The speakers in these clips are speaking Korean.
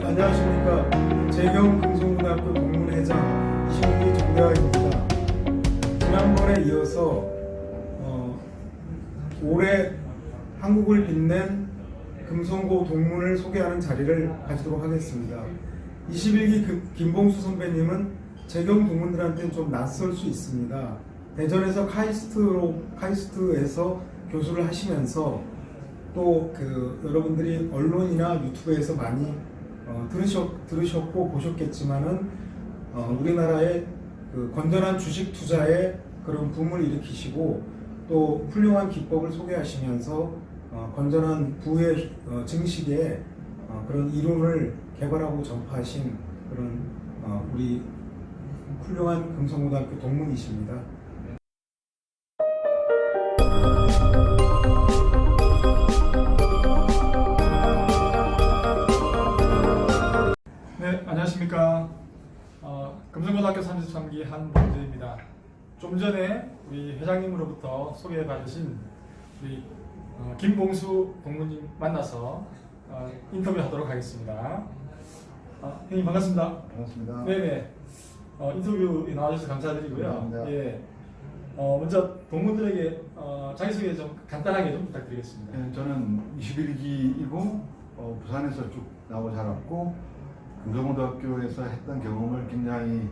네, 안녕하십니까. 재경 금속고등학교 동문회장 이신기 정대화입니다. 지난번에 이어서 어, 올해 한국을 빛낸 금성고 동문을 소개하는 자리를 가지도록 하겠습니다. 21기 금- 김봉수 선배님은 재경 동문들한테는 좀 낯설 수 있습니다. 대전에서 카이스트로 카이스트에서 교수를 하시면서 또 그 여러분들이 언론이나 유튜브에서 많이 어, 들으셨, 들으셨고 보셨겠지만은 어, 우리나라의 그 건전한 주식 투자에 그런 붐을 일으키시고 또 훌륭한 기법을 소개하시면서 어, 건전한 부의 어, 증식에 어, 그런 이론을 개발하고 전파하신 그런 어, 우리 훌륭한 금성고등학교 동문이십니다. 어, 금성고등학교 33기 한범재입니다. 좀 전에 우리 회장님으로부터 소개받으신 우리 어, 김봉수 동무님 만나서 어, 인터뷰하도록 하겠습니다. 아, 형님 반갑습니다. 반갑습니다. 네네. 어, 인터뷰 나와주셔서 감사드리고요. 감사합니다. 예. 어, 먼저 동문들에게 어, 자기소개 좀 간단하게 좀 부탁드리겠습니다. 네, 저는 21기이고 어, 부산에서 쭉 나고 자랐고 금성고등학교에서 했던 경험을 굉장히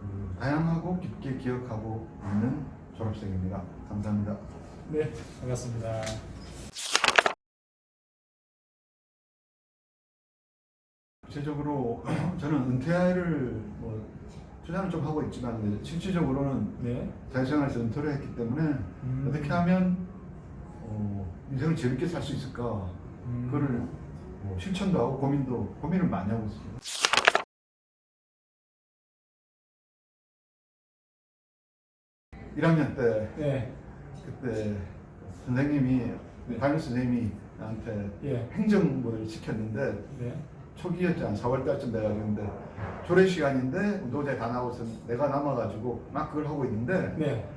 그, 다양하고 깊게 기억하고 있는 졸업생입니다. 감사합니다. 네, 반갑습니다. 구체적으로 저는 은퇴를 뭐 투자는 좀 하고 있지만 실질적으로는 네. 사회생활에서 은퇴를 했기 때문에 음. 어떻게 하면 어, 인생을 재밌게 살 수 있을까 음. 그거를 뭐 실천도 하고 고민도 고민을 많이 하고 있습니다. 일학년 때 네. 그때 선생님이 담임 선생님이 나한테 예. 행정부를 시켰는데 네. 초기였잖아 4월 달쯤 돼가지고 근데 조례 시간인데 운동장에 다 나와서 내가 남아가지고 막 그걸 하고 있는데 네.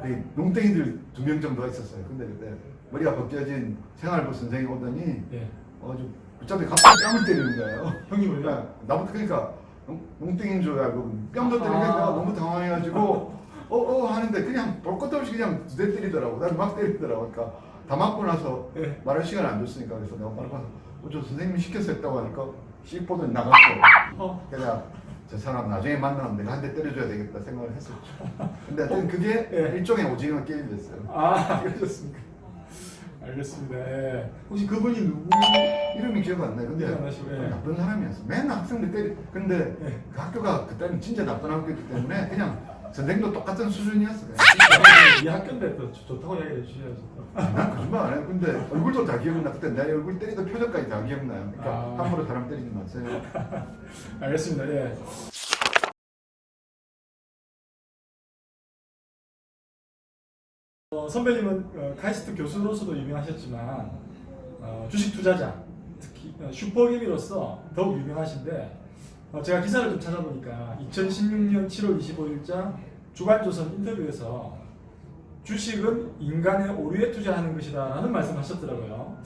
그 농땡이들 두 명 정도가 있었어요. 근데 그때 머리가 벗겨진 생활부 선생이 오더니 예. 아주 붙잡고 갑자기 뺨을 때리는 거예요. 형님을요? 그러니까 나부터 그러니까 농- 농땡인 줄 알고 뺨도 때리니까 아. 내가 너무 당황해가지고 어어 하는데 그냥 볼 것도 없이 그냥 두대 때리더라고. 난 막 때리더라고. 그러니까 다 맞고 나서 네. 말할 시간 안 줬으니까 그래서 내가 바로 가서 어, 저 선생님이 시켜서 했다고 하니까 씩 보더니 나갔어. 어. 그냥 저 사람 나중에 만나면 내가 한 대 때려줘야 되겠다 생각을 했었죠. 근데 하여튼 그게 예. 일종의 오징어 게임이 됐어요. 아, 그러셨습니까? 알겠습니다. 예. 혹시 그분이 누구? 이름이 기억 안 나요. 근데 기억 안 나시고, 예. 나쁜 사람이었어. 맨날 학생들 때리. 근데 예. 그 학교가 그때는 진짜 나쁜 학교였기 때문에 그냥 선생님도 똑같은 수준이었어요. 이 학교인데 또 좋- 좋다고 이야기해 주셔야죠. 난 거짓말 안 해요. 근데 얼굴도 다 기억나. 그때 내 얼굴 때리던 표정까지 다 기억나요. 그러니까 아. 함부로 사람 때리지 마세요. 알겠습니다. 예. 어, 선배님은 어, 카이스트 교수로서도 유명하셨지만 어, 주식 투자자, 특히 어, 슈퍼개미로서 더욱 유명하신데 어, 제가 기사를 좀 찾아보니까 2016년 7월 25일자 주간조선 인터뷰에서 주식은 인간의 오류에 투자하는 것이다라는 말씀하셨더라고요.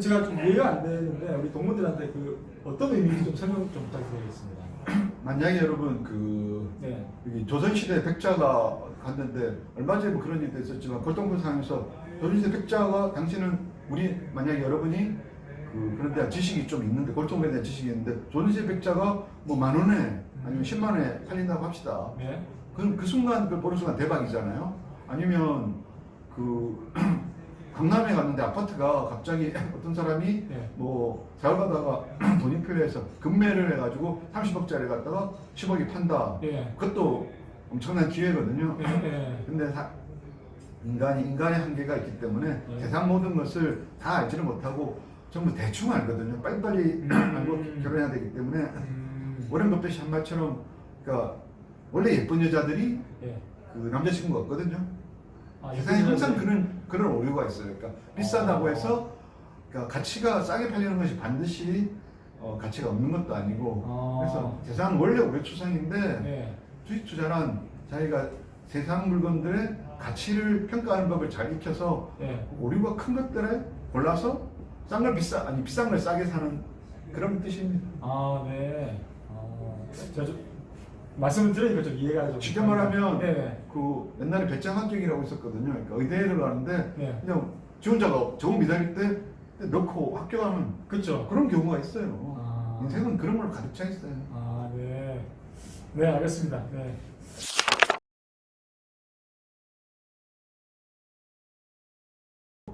제가 좀 이해가 안 되는데 우리 동문들한테 그 어떤 의미인지 좀 설명 좀 부탁드리겠습니다. 만약에 여러분 그 네. 여기 조선시대 백자가 갔는데 얼마 전에 뭐 그런 일도 있었지만 골동품상에서 조선시대 백자가 당신은 우리 만약에 여러분이 그 그런 데 지식이 좀 있는데 골동품에 대한 지식이 있는데 조선시대 백자가 뭐 만 원에 아니면 10만 원에 팔린다고 합시다. 네. 그럼 그 순간 그걸 보는 순간 대박이잖아요. 아니면 그 강남에 갔는데 아파트가 갑자기 어떤 사람이 네. 뭐 자율가다가 돈이 필요해서 금매를 해가지고 30억짜리 갖다가 10억이 판다. 예. 그것도 엄청난 기회거든요. 예. 예. 근데 사- 인간이 인간의 한계가 있기 때문에 네. 세상 모든 것을 다 알지를 못하고 전부 대충 알거든요. 빨리빨리 음. 알고 결혼해야 되기 때문에 음. 워렌 버핏이 한 말처럼 그러니까 원래 예쁜 여자들이 예. 그 남자친구가 없거든요. 아, 세상에 항상 여자들. 그런 그런 오류가 있어요. 그러니까 비싸다고 어. 해서 그러니까 가치가 싸게 팔리는 것이 반드시 어, 가치가 없는 것도 아니고 어. 그래서 세상은 원래 우리 추상인데 네. 주식 투자란 자기가 세상 물건들의 가치를 평가하는 법을 잘 익혀서 예. 오류가 큰 것들에 골라서 싼 걸 비싸 아니 비싼 걸 싸게 사는 그런 뜻입니다. 아, 네. 어, 제가 좀 말씀을 들으니까 좀 이해가 좀 쉽게 말하면 네, 네. 그 옛날에 배짱 합격이라고 있었거든요. 그러니까 의대를 가는데 네. 그냥 지원자가 적응 미달일 때 넣고 합격하는 그렇죠. 그런 경우가 있어요. 아. 인생은 그런 걸로 가득 차 있어요. 아, 네. 네, 알겠습니다. 네.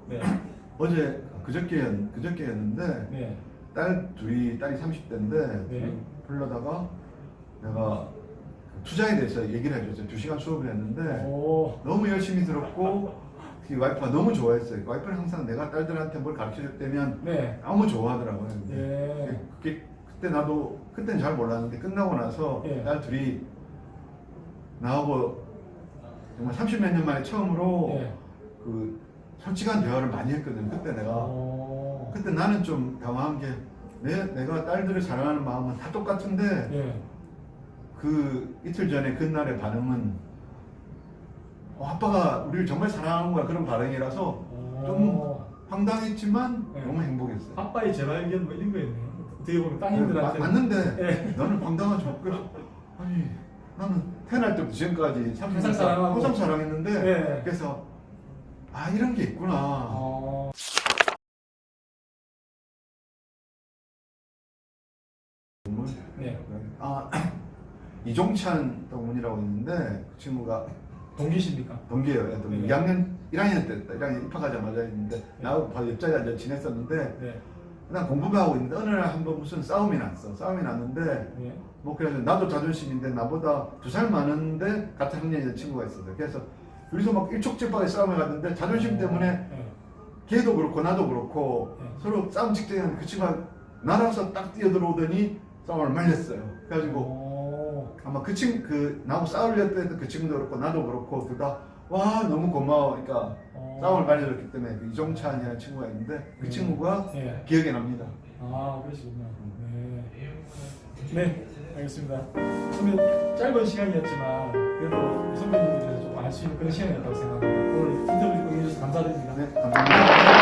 네. 어제 그저께 그저께였는데 네. 딸 둘이 딸이 30대인데 네. 불러다가 내가 투자에 대해서 얘기를 해줬어요. 두 시간 수업을 했는데 오. 너무 열심히 들었고 이 와이프가 너무 좋아했어요. 와이프는 항상 내가 딸들한테 뭘 가르쳐 줄 때면 네. 너무 좋아하더라고요. 예. 그게 그때 나도 그때는 잘 몰랐는데 끝나고 나서 예. 딸 둘이 나하고 정말 30 몇 년 만에 처음으로 예. 그 솔직한 대화를 많이 했거든. 그때 내가 오. 그때 나는 좀 당황한 게 내, 내가 딸들을 사랑하는 마음은 다 똑같은데 예. 그 이틀 전에 그날의 반응은 어, 아빠가 우리를 정말 사랑하는 거야 그런 반응이라서 좀 오. 황당했지만 네. 너무 행복했어요. 아빠의 재발견 뭐 이런 거였네요. 어떻게 보면 마- 따님들한테 맞는데 예. 너는 황당하죠. 그래서 아니 나는 태어날 때부터 지금까지 30년 항상 사랑하고. 항상 사랑했는데 예. 그래서 아 이런 게 있구나. 어. 네. 아 이종찬 동문이라고 있는데 그 친구가 동기십니까? 동기예요. 또 네. 2학년 1학년 때였다. 1학년 입학하자마자 있는데 나하고 바로 옆자리 앉아 지냈었는데 네. 그냥 공부만 하고 있는데 어느 날 한 번 무슨 싸움이 났어. 싸움이 났는데 네. 뭐 그래서 나도 자존심인데 나보다 두 살 많은데 같은 학년의 친구가 있었어. 그래서 둘이서 막 일촉즉발의 싸움을 갔는데 자존심 때문에 네. 걔도 그렇고 나도 그렇고 네. 서로 싸움 직전에 그 친구가 날아서 딱 뛰어들어오더니 싸움을 말렸어요. 그래가지고 오. 아마 그 친구 그 나하고 싸우려 때도 그 친구도 그렇고 나도 그렇고 둘 다 와 너무 고마워. 그러니까 어. 싸움을 말려줬기 때문에 그 이종찬이라는 친구가 있는데 그 네. 친구가 네. 기억에 납니다. 아, 그러시군요. 네. 네, 알겠습니다. 선배님, 짧은 시간이었지만, 그래도 알 수 있는 그런 시간이었다고 생각합니다. 오늘 인터뷰 해주셔서 감사드립니다. 네, 감사합니다.